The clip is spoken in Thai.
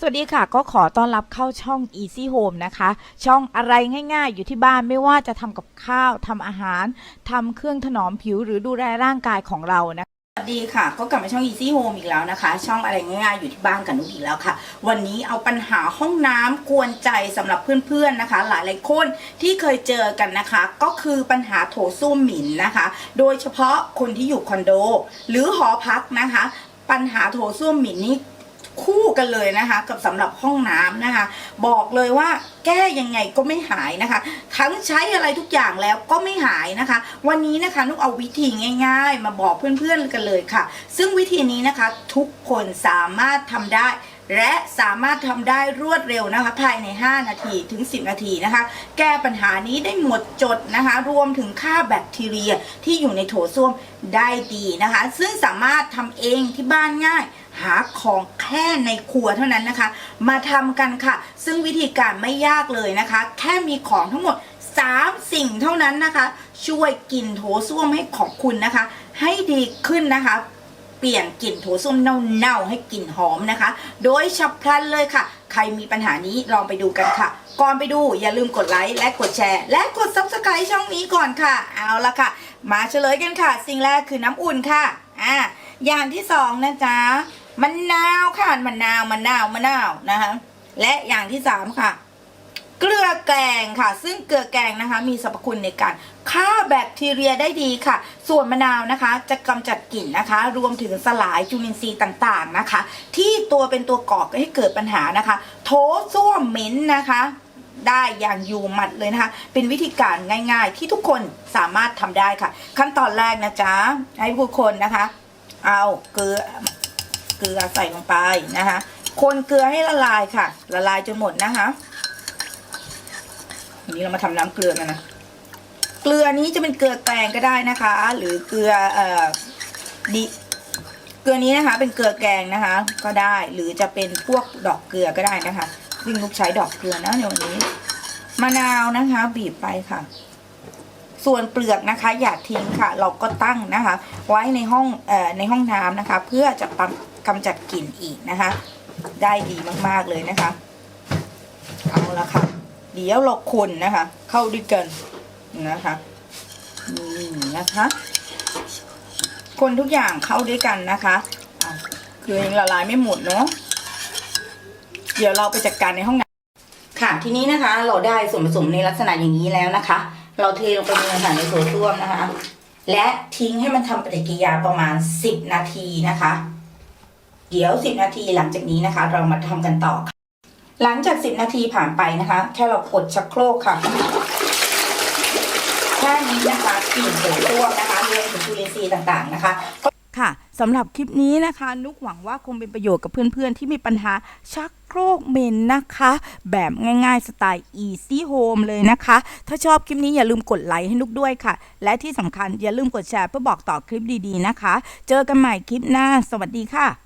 สวัสดีค่ะ ก็ขอต้อนรับเข้าช่อง Easy Home นะคะ ช่องอะไรง่ายๆ อยู่ที่บ้านไม่ว่าจะทำกับข้าวทำอาหารทำเครื่องถนอมผิวหรือดูแลร่างกายของเรานะสวัสดีค่ะ ก็กลับมาช่อง Easy Home อีกแล้วนะคะ ช่องอะไรง่ายๆอยู่ที่บ้านกับนุกอีกแล้วค่ะ วันนี้เอาปัญหาห้องน้ำกวนใจสำหรับเพื่อนๆนะคะ หลายๆคนที่เคยเจอกันนะคะ ก็คือปัญหาโถส้วมหมิ่นนะคะ โดยเฉพาะคนที่อยู่คอนโด หรือหอพักนะคะ ปัญหาโถส้วมหมิ่นนี่ คู่กันเลยนะคะ กับสำหรับห้องน้ำนะคะ บอกเลยว่าแก้ยังไงก็ไม่หายนะคะ ทั้งใช้อะไรทุกอย่างแล้วก็ไม่หายนะคะ วันนี้นะคะนุกเอาวิธีง่าย ๆ มาบอกเพื่อนๆกันเลยค่ะ ซึ่งวิธีนี้นะคะทุกคนสามารถทำได้และสามารถทำได้รวดเร็วนะคะ ภายใน 5 นาทีถึง 10 นาทีนะคะ แก้ปัญหานี้ได้หมดจดนะคะ รวมถึงค่าแบคทีเรียที่อยู่ในโถส้วมได้ดีนะคะ ซึ่งสามารถทำเองที่บ้านง่าย หาของแค่ในครัวเท่านั้นนะคะ มาทำกันค่ะ ซึ่งวิธีการไม่ยากเลยนะคะ แค่มีของทั้งหมด 3 สิ่งเท่านั้นนะคะ ช่วยกลิ่นโถส้วมให้ของคุณนะคะ ให้ดีขึ้นนะคะ เปลี่ยนกลิ่นโถส้วมเน่าๆให้กลิ่นหอมนะคะ โดยฉับพลันเลยค่ะ ใครมีปัญหานี้ลองไปดูกันค่ะ ก่อนไปดูอย่าลืมกดไลค์และกดแชร์ และกด subscribe ช่องนี้ก่อนค่ะ เอาละค่ะ มาเฉลยกันค่ะ สิ่งแรกคือน้ำอุ่นค่ะอ่าอย่างที่สองนะจ๊ะ มะนาวค่ะมะนาวมะนาวมะนาวนะคะและอย่างที่สามค่ะ เกลือแกงค่ะ ซึ่งเกลือแกงนะคะ มีสรรพคุณในการฆ่าแบคทีเรียได้ดีค่ะ ส่วนมะนาวนะคะ จะกำจัดกลิ่นนะคะ รวมถึงสลายจุลินทรีย์ต่างๆนะคะ ที่ตัวเป็นตัวก่อให้เกิดปัญหานะคะ โถส้วมเหม็นนะคะ ได้อย่างอยู่หมัดเลยนะคะ เป็นวิธีการง่ายๆ ที่ทุกคนสามารถทำได้ค่ะ ขั้นตอนแรกนะจ๊ะให้ผู้คนนะคะ เอาเกลือ เกลือใส่ลงไปนะคะ คนเกลือให้ละลายค่ะ ละลายจนหมดนะคะวันนี้เรามาทำน้ำเกลือกันนะ เกลือนี้จะเป็นเกลือแกงก็ได้นะคะ หรือเกลือเอ่อดิเกลือนี้นะคะ เป็นเกลือแกงนะคะ ก็ได้หรือจะเป็นพวกดอกเกลือก็ได้นะคะซึ่งลูกใช้ดอกเกลือนะในวันนี้มะนาวนะคะ บีบไปค่ะ ส่วนเปลือกนะคะ อย่าทิ้งค่ะ เราก็ตั้งนะคะ ไว้ในห้องเอ่อในห้องน้ำนะคะ เพื่อจะกำ กำจัดกลิ่นอีกนะคะ ได้ดีมากๆเลยนะคะ เอาละค่ะ เดี๋ยวเราคนนะคะ เข้าด้วยกันนะคะนี่นะคะ คนทุกอย่างเข้าด้วยกันนะคะคือยังละลายไม่หมดเนาะเดี๋ยวเราไปจัดการในห้องน้ำค่ะ ทีนี้นะคะ เราได้ส่วนผสมในลักษณะอย่างนี้แล้วนะคะ เราเทลงไปในค่ะในโถส้วมนะคะ และทิ้งให้มันทำปฏิกิริยาประมาณ 10 นาทีนะคะ เดี๋ยว 10 นาทีหลังจากนี้นะคะ เรามาทำกันต่อค่ะหลังจาก 10 นาทีผ่านไปนะคะ แค่เรากดชักโครกค่ะแค่นี้นะคะกลิ่นโถส้วมนะคะรวมถึงจุลินทรีย์ต่างๆนะคะค่ะสำหรับคลิปนี้นะคะ นุกหวังว่าคงเป็นประโยชน์กับเพื่อนๆ ที่มีปัญหาชักโครกเหม็นนะคะ แบบง่ายๆ สไตล์ easy home เลยนะคะ ถ้าชอบคลิปนี้อย่าลืมกดไลค์ให้นุกด้วยค่ะ และที่สำคัญอย่าลืมกดแชร์เพื่อบอกต่อคลิปดีๆนะคะ เจอกันใหม่คลิปหน้า สวัสดีค่ะ